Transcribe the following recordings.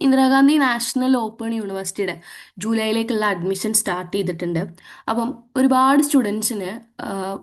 Indira Gandhi national open യൂണിവേഴ്സിറ്റിയുടെ ജൂലൈയിലേക്കുള്ള admission start ചെയ്തിട്ടുണ്ട്. അപ്പം ഒരുപാട് സ്റ്റുഡൻസിന്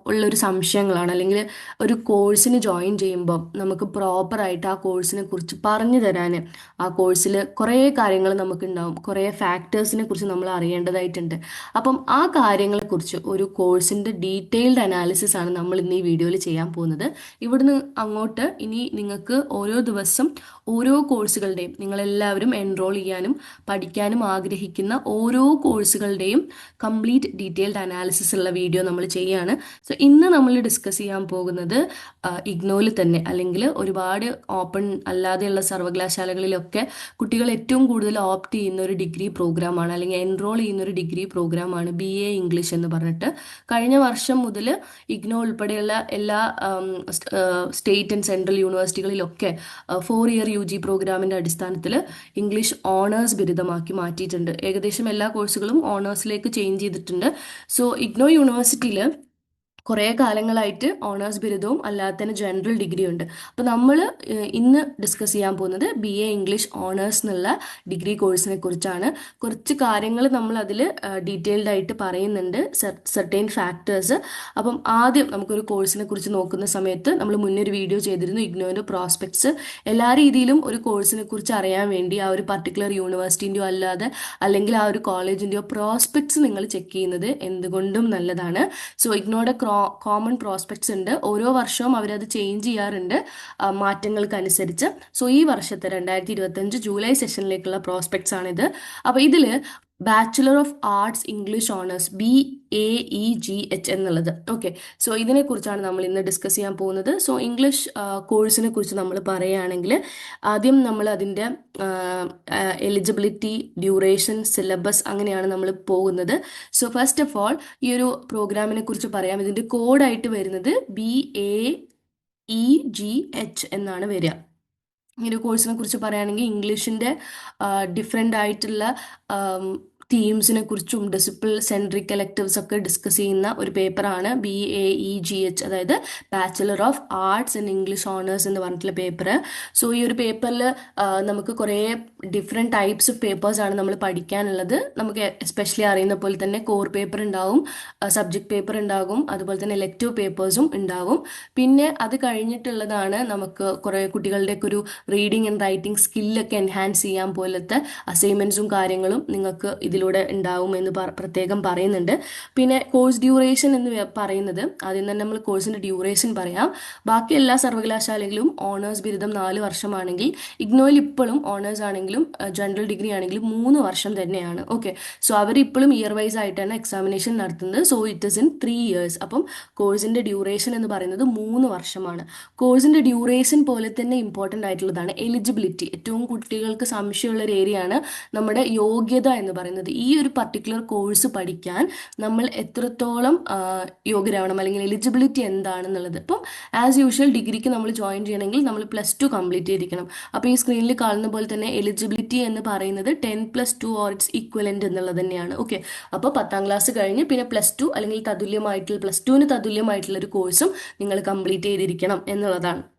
ഉള്ളൊരു സംശയങ്ങളാണ്. അല്ലെങ്കിൽ ഒരു കോഴ്സിന് ജോയിൻ ചെയ്യുമ്പോൾ നമുക്ക് പ്രോപ്പറായിട്ട് ആ കോഴ്സിനെ കുറിച്ച് പറഞ്ഞു തരാൻ ആ കോഴ്സിൽ കുറേ കാര്യങ്ങൾ നമുക്കുണ്ടാവും. കുറേ ഫാക്ടേഴ്സിനെ കുറിച്ച് നമ്മൾ അറിയേണ്ടതായിട്ടുണ്ട്. അപ്പം ആ കാര്യങ്ങളെക്കുറിച്ച് ഒരു കോഴ്സിന്റെ ഡീറ്റെയിൽഡ് അനാലിസിസ് ആണ് നമ്മൾ ഇന്ന് ഈ വീഡിയോയിൽ ചെയ്യാൻ പോകുന്നത്. ഇവിടുന്ന് അങ്ങോട്ട് ഇനി നിങ്ങൾക്ക് ഓരോ ദിവസം ഓരോ കോഴ്സുകളുടെയും നിങ്ങളെല്ലാവരും എൻറോൾ ചെയ്യാനും പഠിക്കാനും ആഗ്രഹിക്കുന്ന ഓരോ കോഴ്സുകളുടെയും കംപ്ലീറ്റ് ഡീറ്റെയിൽഡ് അനാലിസിസ് ഉള്ള വീഡിയോ നമ്മൾ ചെയ്യുകയാണ് സോ ഇന്ന് നമ്മൾ ഡിസ്കസ് ചെയ്യാൻ പോകുന്നത് ഇഗ്നോയിൽ തന്നെ. അല്ലെങ്കിൽ ഒരുപാട് ഓപ്പൺ അല്ലാതെയുള്ള സർവകലാശാലകളിലൊക്കെ കുട്ടികൾ ഏറ്റവും കൂടുതൽ ഓപ്റ്റ് ചെയ്യുന്ന ഒരു ഡിഗ്രി പ്രോഗ്രാമാണ് അല്ലെങ്കിൽ എൻറോൾ ചെയ്യുന്ന ഒരു ഡിഗ്രി പ്രോഗ്രാമാണ് ബി എ ഇംഗ്ലീഷ് എന്ന് പറഞ്ഞിട്ട്. കഴിഞ്ഞ വർഷം മുതൽ ഇഗ്നോ ഉൾപ്പെടെയുള്ള എല്ലാ സ്റ്റേറ്റ് ആൻഡ് സെൻട്രൽ യൂണിവേഴ്സിറ്റികളിലൊക്കെ ഫോർ ഇയർ യു ജി പ്രോഗ്രാമിന്റെ അടിസ്ഥാനത്തിൽ ഇംഗ്ലീഷ് ഓണേഴ്സ് ബിരുദമാക്കി മാറ്റിയിട്ടുണ്ട്. ഏകദേശം എല്ലാ കോഴ്സുകളും ഓണേഴ്സിലേക്ക് ചേഞ്ച് ചെയ്തിട്ടുണ്ട്. സോ ഇഗ്നോ യൂണിവേഴ്സിറ്റിയിൽ കുറേ കാലങ്ങളായിട്ട് ഓണേഴ്സ് ബിരുദവും അല്ലാത്തതിന് ജനറൽ ഡിഗ്രി ഉണ്ട്. അപ്പോൾ നമ്മൾ ഇന്ന് ഡിസ്കസ് ചെയ്യാൻ പോകുന്നത് ബി എ ഇംഗ്ലീഷ് ഓണേഴ്സ് എന്നുള്ള ഡിഗ്രി കോഴ്സിനെ കുറിച്ചാണ്. കുറച്ച് കാര്യങ്ങൾ നമ്മൾ അതിൽ ഡീറ്റെയിൽഡ് ആയിട്ട് പറയുന്നുണ്ട്. സെർട്ടൈൻ ഫാക്ടേഴ്സ് അപ്പം ആദ്യം നമുക്കൊരു കോഴ്സിനെ കുറിച്ച് നോക്കുന്ന സമയത്ത് നമ്മൾ മുന്നേ ഒരു വീഡിയോ ചെയ്തിരുന്നു ഇഗ്നോന്റെ പ്രോസ്പെക്ട്സ് എല്ലാ രീതിയിലും ഒരു കോഴ്സിനെ കുറിച്ച് അറിയാൻ വേണ്ടി ആ ഒരു പർട്ടിക്കുലർ യൂണിവേഴ്സിറ്റിന്റെയോ അല്ലാതെ അല്ലെങ്കിൽ ആ ഒരു കോളേജിന്റെയോ പ്രോസ്പെക്ട്സ് നിങ്ങൾ ചെക്ക് ചെയ്യുന്നത് എന്തുകൊണ്ടും നല്ലതാണ്. സോ ഇഗ്നോയുടെ കോമൺ പ്രോസ്പെക്ട്സ് ഉണ്ട്. ഓരോ വർഷവും അവരത് ചേഞ്ച് ചെയ്യാറുണ്ട്. മാറ്റങ്ങൾക്കനുസരിച്ച്. സോ ഈ വർഷത്തെ രണ്ടായിരത്തി ഇരുപത്തഞ്ച് ജൂലൈ സെഷനിലേക്കുള്ള പ്രോസ്പെക്ട്സ് ആണിത്. അപ്പോൾ ഇതിൽ bachelor of arts English honours B A E G H എന്നുള്ളത്. ഓക്കെ സോ ഇതിനെക്കുറിച്ചാണ് നമ്മൾ ഇന്ന് ഡിസ്കസ് ചെയ്യാൻ പോകുന്നത്. സോ ഇംഗ്ലീഷ് കോഴ്സിനെ കുറിച്ച് നമ്മൾ പറയുകയാണെങ്കിൽ ആദ്യം നമ്മൾ അതിന്റെ എലിജിബിലിറ്റി ഡ്യൂറേഷൻ സിലബസ് അങ്ങനെയാണ് നമ്മൾ പോകുന്നത്. സോ ഫസ്റ്റ് ഓഫ് ഓൾ ഈ ഒരു പ്രോഗ്രാമിനെ കുറിച്ച് പറയാം. ഇതിന്റെ കോഡായിട്ട് വരുന്നത് B A E G H എന്നാണ് വരിക. ഈ ഒരു കോഴ്സിനെ കുറിച്ച് പറയുകയാണെങ്കിൽ ഇംഗ്ലീഷിന്റെ ഡിഫറെന്റ് ആയിട്ടുള്ള തീംസിനെ കുറിച്ചും ഡിസിപ്പിൾ സെൻട്രിക് കലക്റ്റീവ്സ് ഒക്കെ ഡിസ്കസ് ചെയ്യുന്ന ഒരു പേപ്പറാണ് B A E G H അതായത് bachelor of arts and English honours എന്ന് പറഞ്ഞിട്ടുള്ള പേപ്പർ സോ ഈ ഒരു പേപ്പറിൽ നമുക്ക് കുറേ ഡിഫറെന്റ് ടൈപ്സ് ഓഫ് പേപ്പേഴ്സ് ആണ് നമ്മൾ പഠിക്കാനുള്ളത്. നമുക്ക് എസ്പെഷ്യലി അറിയുന്ന പോലെ തന്നെ കോർ പേപ്പർ ഉണ്ടാവും സബ്ജക്ട് പേപ്പർ ഉണ്ടാകും അതുപോലെ തന്നെ എലക്റ്റീവ് പേപ്പേഴ്സും ഉണ്ടാകും പിന്നെ അത് കഴിഞ്ഞിട്ടുള്ളതാണ് നമുക്ക് കുറേ കുട്ടികളുടെയൊക്കെ ഒരു റീഡിങ് ആൻഡ് റൈറ്റിംഗ് സ്കില്ലൊക്കെ എൻഹാൻസ് ചെയ്യാൻ പോലത്തെ അസൈൻമെന്റ്സും കാര്യങ്ങളും നിങ്ങൾക്ക് ഇതിലൂടെ ഉണ്ടാവുമെന്ന് പ്രത്യേകം പറയുന്നുണ്ട്. പിന്നെ കോഴ്സ് ഡ്യൂറേഷൻ എന്ന് പറയുന്നത് ആദ്യം തന്നെ നമ്മൾ കോഴ്സിന്റെ ഡ്യൂറേഷൻ പറയാം. ബാക്കി എല്ലാ സർവകലാശാലകളിലും ഓണേഴ്സ് ബിരുദം നാല് വർഷമാണെങ്കിൽ ഇഗ്നോയിൽ ഇപ്പോഴും ഓണേഴ്സ് ആണെങ്കിലും ജനറൽ ഡിഗ്രി ആണെങ്കിലും മൂന്ന് വർഷം തന്നെയാണ്. ഓക്കെ സോ അവർ ഇപ്പോഴും ഇയർ വൈസ് ആയിട്ടാണ് എക്സാമിനേഷൻ നടത്തുന്നത്. So it is in three years അപ്പം കോഴ്സിന്റെ ഡ്യൂറേഷൻ എന്ന് പറയുന്നത് മൂന്ന് വർഷമാണ്. കോഴ്സിന്റെ ഡ്യൂറേഷൻ പോലെ തന്നെ ഇമ്പോർട്ടന്റ് ആയിട്ടുള്ളതാണ് എലിജിബിലിറ്റി ഏറ്റവും കുട്ടികൾക്ക് സംശയമുള്ള ഒരു ഏരിയയാണ് നമ്മുടെ യോഗ്യത എന്ന് പറയുന്നത്. ഈ ഒരു പർട്ടിക്കുലർ കോഴ്സ് പഠിക്കാൻ നമ്മൾ എത്രത്തോളം യോഗ്യരാവണം? അല്ലെങ്കിൽ എലിജിബിലിറ്റി എന്താണെന്നുള്ളത്. ഇപ്പം ആസ് യൂഷ്വൽ ഡിഗ്രിക്ക് നമ്മൾ ജോയിൻ ചെയ്യണമെങ്കിൽ നമ്മൾ പ്ലസ് ടു കംപ്ലീറ്റ് ചെയ്തിരിക്കണം. അപ്പോൾ ഈ സ്ക്രീനിൽ കാണുന്ന പോലെ തന്നെ എലിജിബിലിറ്റി എന്ന് പറയുന്നത് ten plus two or its equivalent എന്നുള്ളത് തന്നെയാണ്. ഓക്കെ അപ്പോൾ പത്താം ക്ലാസ് കഴിഞ്ഞ് പിന്നെ പ്ലസ് ടു അല്ലെങ്കിൽ തതുല്യമായിട്ടുള്ള പ്ലസ് ടുവിന് തതുല്യമായിട്ടുള്ള ഒരു കോഴ്സും നിങ്ങൾ കംപ്ലീറ്റ് ചെയ്തിരിക്കണം എന്നുള്ളതാണ്.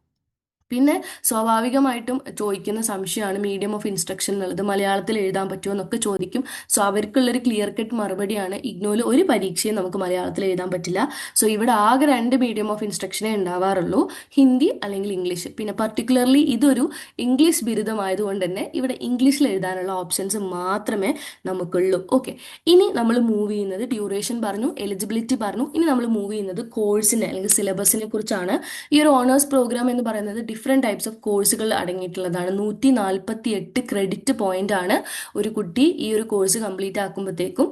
പിന്നെ സ്വാഭാവികമായിട്ടും ചോദിക്കുന്ന സംശയമാണ് മീഡിയം ഓഫ് ഇൻസ്ട്രക്ഷൻ എന്നുള്ളത് മലയാളത്തിൽ എഴുതാൻ പറ്റുമോ? എന്നൊക്കെ ചോദിക്കും. സോ അവർക്കുള്ളൊരു ക്ലിയർ കട്ട് മറുപടിയാണ് ഇഗ്നോയിൽ ഒരു പരീക്ഷയും നമുക്ക് മലയാളത്തിൽ എഴുതാൻ പറ്റില്ല. സോ ഇവിടെ ആകെ രണ്ട് മീഡിയം ഓഫ് ഇൻസ്ട്രക്ഷനേ ഉണ്ടാവാറുള്ളൂ ഹിന്ദി അല്ലെങ്കിൽ ഇംഗ്ലീഷ്. പിന്നെ പർട്ടിക്കുലർലി ഇതൊരു ഇംഗ്ലീഷ് ബിരുദമായതുകൊണ്ട് തന്നെ ഇവിടെ ഇംഗ്ലീഷിൽ എഴുതാനുള്ള ഓപ്ഷൻസ് മാത്രമേ നമുക്കുള്ളൂ. ഓക്കെ ഇനി നമ്മൾ മൂവ് ചെയ്യുന്നത് ഡ്യൂറേഷൻ പറഞ്ഞു എലിജിബിലിറ്റി പറഞ്ഞു. ഇനി നമ്മൾ മൂവ് ചെയ്യുന്നത് കോഴ്സിനെ അല്ലെങ്കിൽ സിലബസിനെ കുറിച്ചാണ്. ഈ ഒരു ഓണേഴ്സ് പ്രോഗ്രാം എന്ന് പറയുന്നത് ഡിഫറെന്റ് ടൈപ്സ് ഓഫ് കോഴ്സുകൾ അടങ്ങിയിട്ടുള്ളതാണ്. നൂറ്റി നാൽപ്പത്തി എട്ട് ക്രെഡിറ്റ് പോയിന്റ് ആണ് ഒരു കുട്ടി ഈ ഒരു കോഴ്സ് കംപ്ലീറ്റ് ആക്കുമ്പോഴത്തേക്കും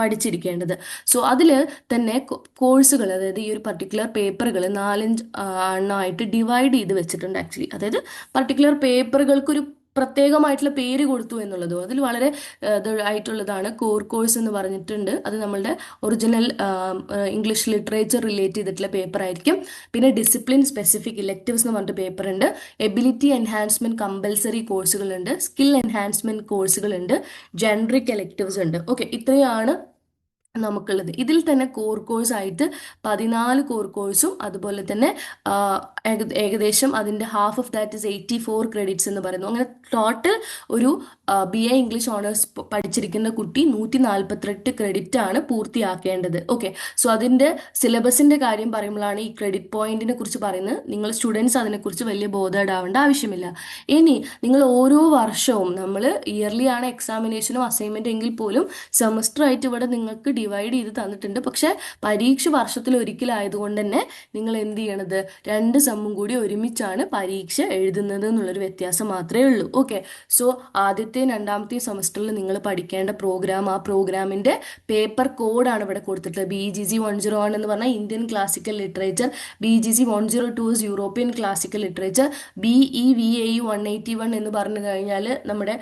പഠിച്ചിരിക്കേണ്ടത്. സോ അതിൽ തന്നെ കോഴ്സുകൾ അതായത് ഈ ഒരു പർട്ടിക്കുലർ പേപ്പറുകൾ നാലഞ്ച് എണ്ണമായിട്ട് ഡിവൈഡ് ചെയ്ത് വെച്ചിട്ടുണ്ട് ആക്ച്വലി അതായത് പർട്ടിക്കുലർ പേപ്പറുകൾക്കൊരു പ്രത്യേകമായിട്ടുള്ള പേര് കൊടുത്തു എന്നുള്ളതും. അതിൽ വളരെ ആയിട്ടുള്ളതാണ് കോർ കോഴ്സ് എന്ന് പറഞ്ഞിട്ടുണ്ട്. അത് നമ്മളുടെ ഒറിജിനൽ ഇംഗ്ലീഷ് ലിറ്ററേച്ചർ റിലേറ്റ് ചെയ്തിട്ടുള്ള പേപ്പർ ആയിരിക്കും. പിന്നെ ഡിസിപ്ലിൻ സ്പെസിഫിക് ഇലക്റ്റീവ്സ് എന്ന് പറഞ്ഞിട്ട് പേപ്പർ ഉണ്ട്. എബിലിറ്റി എൻഹാൻസ്മെന്റ് കമ്പൽസറി കോഴ്സുകളുണ്ട് സ്കിൽ എൻഹാൻസ്മെന്റ് കോഴ്സുകളുണ്ട് ജനറിക് എലക്റ്റീവ്സ് ഉണ്ട്. ഓക്കെ ഇത്രയാണ് നമുക്കുള്ളത്. ഇതിൽ തന്നെ കോർ കോഴ്സ് ആയിട്ട് പതിനാല് കോർ കോഴ്സും അതുപോലെ തന്നെ ഏകദേശം അതിന്റെ half of that is eighty four credits എന്ന് പറയുന്നു. അങ്ങനെ ടോട്ടൽ ഒരു ബി എ ഇംഗ്ലീഷ് ഓണേഴ്സ് പഠിച്ചിരിക്കുന്ന കുട്ടി നൂറ്റി നാൽപ്പത്തെട്ട് ക്രെഡിറ്റ് ആണ് പൂർത്തിയാക്കേണ്ടത്. ഓക്കെ സോ അതിന്റെ സിലബസിന്റെ കാര്യം പറയുമ്പോഴാണ് ഈ ക്രെഡിറ്റ് പോയിന്റിനെ കുറിച്ച് പറയുന്നത്. നിങ്ങൾ സ്റ്റുഡൻസ് അതിനെക്കുറിച്ച് വലിയ ബോധേഡാവേണ്ട ആവശ്യമില്ല. ഇനി നിങ്ങൾ ഓരോ വർഷവും നമ്മൾ ഇയർലി ആണ് എക്സാമിനേഷനും അസൈൻമെന്റ് എങ്കിൽ പോലും സെമസ്റ്റർ ആയിട്ട് ഇവിടെ നിങ്ങൾക്ക് ഡിവൈഡ് ചെയ്ത് തന്നിട്ടുണ്ട്. പക്ഷേ പരീക്ഷ വർഷത്തിൽ ഒരിക്കലായതുകൊണ്ട് തന്നെ നിങ്ങൾ എന്ത് ചെയ്യണത്? രണ്ട് സമ്മും കൂടി ഒരുമിച്ചാണ് പരീക്ഷ എഴുതുന്നത് എന്നുള്ളൊരു വ്യത്യാസം മാത്രമേ ഉള്ളൂ. ഓക്കെ സോ ആദ്യത്തെയും രണ്ടാമത്തെയും സെമസ്റ്ററിൽ നിങ്ങൾ പഠിക്കേണ്ട പ്രോഗ്രാം ആ പ്രോഗ്രാമിന്റെ പേപ്പർ കോഡാണ് ഇവിടെ കൊടുത്തിട്ടുള്ളത്. B G G one zero one എന്ന് പറഞ്ഞാൽ Indian classical literature B G G one zero two is European classical literature B E V A one eighty one എന്ന് പറഞ്ഞു കഴിഞ്ഞാൽ നമ്മുടെ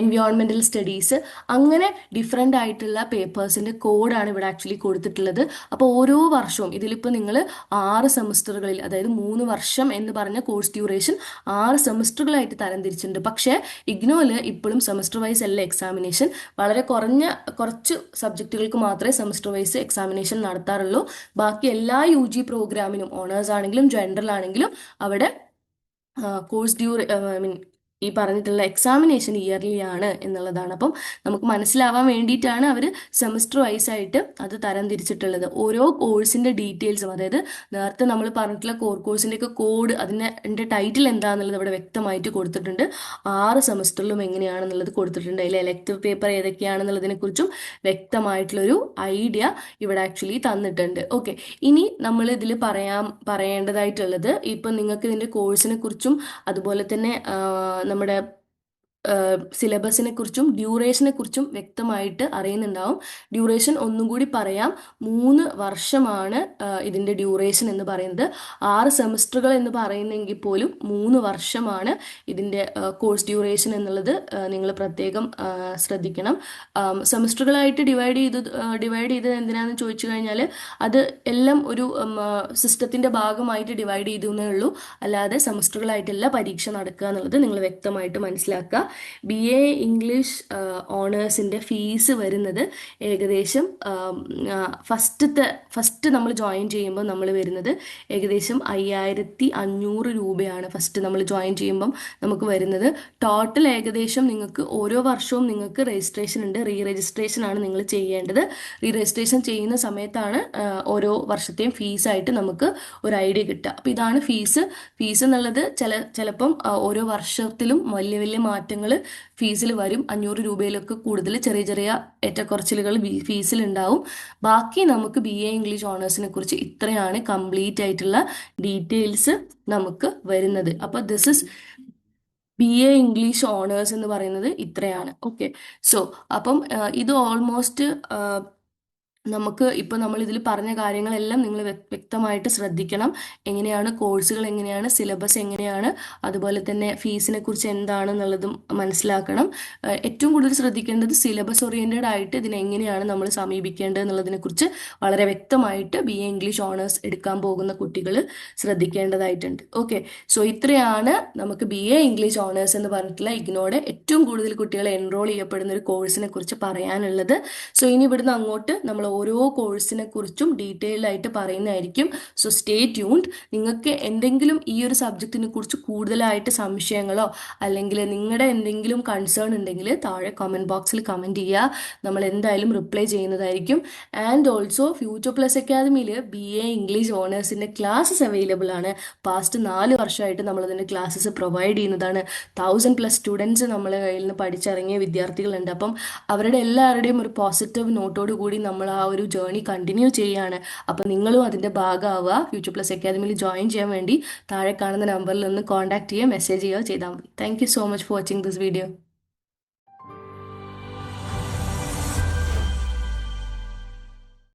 എൻവയോൺമെന്റൽ സ്റ്റഡീസ് അങ്ങനെ ഡിഫറെന്റ് ആയിട്ടുള്ള പേപ്പേഴ്സിന്റെ കോഡാണ് ഇവിടെ ആക്ച്വലി കൊടുത്തിട്ടുള്ളത്. അപ്പോൾ ഓരോ വർഷവും ഇതിലിപ്പോൾ നിങ്ങൾ ആറ് സെമസ്റ്ററുകളിൽ അതായത് മൂന്ന് വർഷം എന്ന് പറഞ്ഞ കോഴ്സ് ഡ്യൂറേഷൻ ആറ് സെമസ്റ്ററുകളായിട്ട് തരംതിരിച്ചിട്ടുണ്ട്. പക്ഷേ ഇഗ്നോയിൽ ഇപ്പോഴും സെമസ്റ്റർ വൈസ് അല്ല എക്സാമിനേഷൻ വളരെ കുറഞ്ഞ കുറച്ച് സബ്ജക്റ്റുകൾക്ക് മാത്രമേ സെമസ്റ്റർ വൈസ് എക്സാമിനേഷൻ നടത്താറുള്ളൂ. ബാക്കി എല്ലാ യു ജി പ്രോഗ്രാമിനും ഓണേഴ്സ് ആണെങ്കിലും ജനറൽ ആണെങ്കിലും അവിടെ കോഴ്സ് ഡ്യൂറേ ഐ മീൻ ഈ പറഞ്ഞിട്ടുള്ള എക്സാമിനേഷൻ ഇയർലി ആണ് എന്നുള്ളതാണ്. അപ്പം നമുക്ക് മനസ്സിലാവാൻ വേണ്ടിയിട്ടാണ് അവർ സെമസ്റ്റർ വൈസ് ആയിട്ട് അത് തരം തിരിച്ചിട്ടുള്ളത്. ഓരോ കോഴ്സിന്റെ ഡീറ്റെയിൽസും അതായത് നേരത്തെ നമ്മൾ പറഞ്ഞിട്ടുള്ള കോർ കോഴ്സിന്റെ ഒക്കെ കോഡ് അതിന്റെ ടൈറ്റിൽ എന്താണെന്നുള്ളത് ഇവിടെ വ്യക്തമായിട്ട് കൊടുത്തിട്ടുണ്ട്. ആറ് സെമസ്റ്ററിലും എങ്ങനെയാണെന്നുള്ളത് കൊടുത്തിട്ടുണ്ട്. അതിൽ എലക്റ്റീവ് പേപ്പർ ഏതൊക്കെയാണെന്നുള്ളതിനെ കുറിച്ചും വ്യക്തമായിട്ടുള്ളൊരു ഐഡിയ ഇവിടെ ആക്ച്വലി തന്നിട്ടുണ്ട്. ഓക്കെ ഇനി നമ്മൾ ഇതിൽ പറയാൻ പറയേണ്ടതായിട്ടുള്ളത് ഇപ്പം നിങ്ങൾക്ക് ഇതിന്റെ കോഴ്സിനെ കുറിച്ചും അതുപോലെ തന്നെ നമ്മുടെ സിലബസിനെ കുറിച്ചും ഡ്യൂറേഷനെ കുറിച്ചും വ്യക്തമായിട്ട് അറിയുന്നുണ്ടാവും. ഡ്യൂറേഷൻ ഒന്നും കൂടി പറയാം. മൂന്ന് വർഷമാണ് ഇതിന്റെ ഡ്യൂറേഷൻ എന്ന് പറയുന്നത്. ആറ് സെമസ്റ്ററുകൾ എന്ന് പറയുന്നെങ്കിൽ പോലും മൂന്ന് വർഷമാണ് ഇതിന്റെ കോഴ്സ് ഡ്യൂറേഷൻ എന്നുള്ളത് നിങ്ങൾ പ്രത്യേകം ശ്രദ്ധിക്കണം. സെമസ്റ്ററുകളായിട്ട് ഡിവൈഡ് ചെയ്ത് ഡിവൈഡ് ചെയ്തത് എന്തിനാണെന്ന് ചോദിച്ചു കഴിഞ്ഞാൽ അത് എല്ലാം ഒരു സിസ്റ്റത്തിന്റെ ഭാഗമായിട്ട് ഡിവൈഡ് ചെയ്തു എന്നേ ഉള്ളൂ. അല്ലാതെ സെമസ്റ്ററുകളായിട്ടല്ല പരീക്ഷ നടക്കുക എന്നുള്ളത് നിങ്ങൾ വ്യക്തമായിട്ട് മനസ്സിലാക്കുക. ബി എ ഇംഗ്ലീഷ് ഓണേഴ്സിന്റെ ഫീസ് വരുന്നത് ഏകദേശം ഫസ്റ്റത്തെ ഫസ്റ്റ് നമ്മൾ ജോയിൻ ചെയ്യുമ്പോൾ നമ്മൾ വരുന്നത് ഏകദേശം അയ്യായിരത്തി അഞ്ഞൂറ് രൂപയാണ്. ഫസ്റ്റ് നമ്മൾ ജോയിൻ ചെയ്യുമ്പം നമുക്ക് വരുന്നത്. ടോട്ടൽ ഏകദേശം നിങ്ങൾക്ക് ഓരോ വർഷവും നിങ്ങൾക്ക് രജിസ്ട്രേഷൻ ഉണ്ട്. റീ രജിസ്ട്രേഷൻ ആണ് നിങ്ങൾ ചെയ്യേണ്ടത്. റീ രജിസ്ട്രേഷൻ ചെയ്യുന്ന സമയത്താണ് ഓരോ വർഷത്തെയും ഫീസായിട്ട് നമുക്ക് ഒരു ഐഡിയ കിട്ടുക. അപ്പോൾ ഇതാണ് ഫീസ്. ഫീസ് എന്നുള്ളത് ചില ചിലപ്പം ഓരോ വർഷത്തിലും വലിയ വലിയ മാറ്റങ്ങൾ ഫീസിൽ വരും. അഞ്ഞൂറ് രൂപയിലൊക്കെ കൂടുതൽ ചെറിയ ചെറിയ ഏറ്റക്കുറച്ചിലുകൾ ഫീസിൽ ഉണ്ടാവും ബാക്കി നമുക്ക് ബി എ ഇംഗ്ലീഷ് ഓണേഴ്സിനെ കുറിച്ച് ഇത്രയാണ് കംപ്ലീറ്റ് ആയിട്ടുള്ള ഡീറ്റെയിൽസ് നമുക്ക് വരുന്നത്. അപ്പോൾ this is B A English honours എന്ന് പറയുന്നത് ഇത്രയാണ്. ഓക്കെ സോ അപ്പം ഇത് ഓൾമോസ്റ്റ് നമുക്ക് ഇപ്പോൾ നമ്മൾ ഇതിൽ പറഞ്ഞ കാര്യങ്ങളെല്ലാം നിങ്ങൾ വ്യക്തമായിട്ട് ശ്രദ്ധിക്കണം. എങ്ങനെയാണ് കോഴ്സുകൾ എങ്ങനെയാണ് സിലബസ് എങ്ങനെയാണ് അതുപോലെ തന്നെ ഫീസിനെ കുറിച്ച് എന്താണെന്നുള്ളതും മനസ്സിലാക്കണം. ഏറ്റവും കൂടുതൽ ശ്രദ്ധിക്കേണ്ടത് സിലബസ് ഓറിയന്റഡ് ആയിട്ട് ഇതിനെ എങ്ങനെയാണ് നമ്മൾ സമീപിക്കേണ്ടത് എന്നുള്ളതിനെ കുറിച്ച് വളരെ വ്യക്തമായിട്ട് ബി എ ഇംഗ്ലീഷ് ഓണേഴ്സ് എടുക്കാൻ പോകുന്ന കുട്ടികൾ ശ്രദ്ധിക്കേണ്ടതായിട്ടുണ്ട്. ഓക്കെ. സോ ഇത്രയാണ് നമുക്ക് ബി എ ഇംഗ്ലീഷ് ഓണേഴ്സ് എന്ന് പറഞ്ഞിട്ടുള്ള ഇഗ്നോടെ ഏറ്റവും കൂടുതൽ കുട്ടികൾ എൻറോൾ ചെയ്യപ്പെടുന്ന ഒരു കോഴ്സിനെ കുറിച്ച് പറയാനുള്ളത്. സോ ഇനി ഇവിടുന്ന് അങ്ങോട്ട് നമ്മൾ ഓരോ കോഴ്സിനെ കുറിച്ചും ഡീറ്റെയിൽ ആയിട്ട് പറയുന്നതായിരിക്കും. സോ സ്റ്റേ ട്യൂൺഡ് നിങ്ങൾക്ക് എന്തെങ്കിലും ഈ ഒരു സബ്ജക്റ്റിനെ കുറിച്ച് കൂടുതലായിട്ട് സംശയങ്ങളോ അല്ലെങ്കിൽ നിങ്ങളുടെ എന്തെങ്കിലും കൺസേൺ ഉണ്ടെങ്കിൽ താഴെ കമന്റ് ബോക്സിൽ കമന്റ് ചെയ്യുക. നമ്മൾ എന്തായാലും റിപ്ലൈ ചെയ്യുന്നതായിരിക്കും. ആൻഡ് ഓൾസോ ഫ്യൂച്ചർ പ്ലസ് അക്കാദമിയിൽ ബി എ ഇംഗ്ലീഷ് ഓണേഴ്സിന്റെ ക്ലാസ്സസ് അവൈലബിൾ ആണ്. പാസ്റ്റ് നാല് വർഷമായിട്ട് നമ്മളതിന്റെ ക്ലാസ്സസ് പ്രൊവൈഡ് ചെയ്യുന്നതാണ്. തൗസൻഡ് പ്ലസ് സ്റ്റുഡൻസ് നമ്മളെ കയ്യിൽ നിന്ന് പഠിച്ചിറങ്ങിയ വിദ്യാർത്ഥികളുണ്ട്. അപ്പം അവരുടെ എല്ലാവരുടെയും ഒരു പോസിറ്റീവ് നോട്ടോട് കൂടി നമ്മൾ ആ ഒരു ജേർണി കണ്ടിന്യൂ ചെയ്യുകയാണ് അപ്പോൾ നിങ്ങളും അതിന്റെ ഭാഗമാവുക. ഫ്യൂച്ചർ പ്ലസ് അക്കാദമിയിൽ ജോയിൻ ചെയ്യാൻ വേണ്ടി താഴെ കാണുന്ന നമ്പറിൽ ഒന്ന് കോൺടാക്ട് ചെയ്യുക മെസ്സേജ് ചെയ്യുക ചെയ്താൽ മതി. Thank so much for watching this video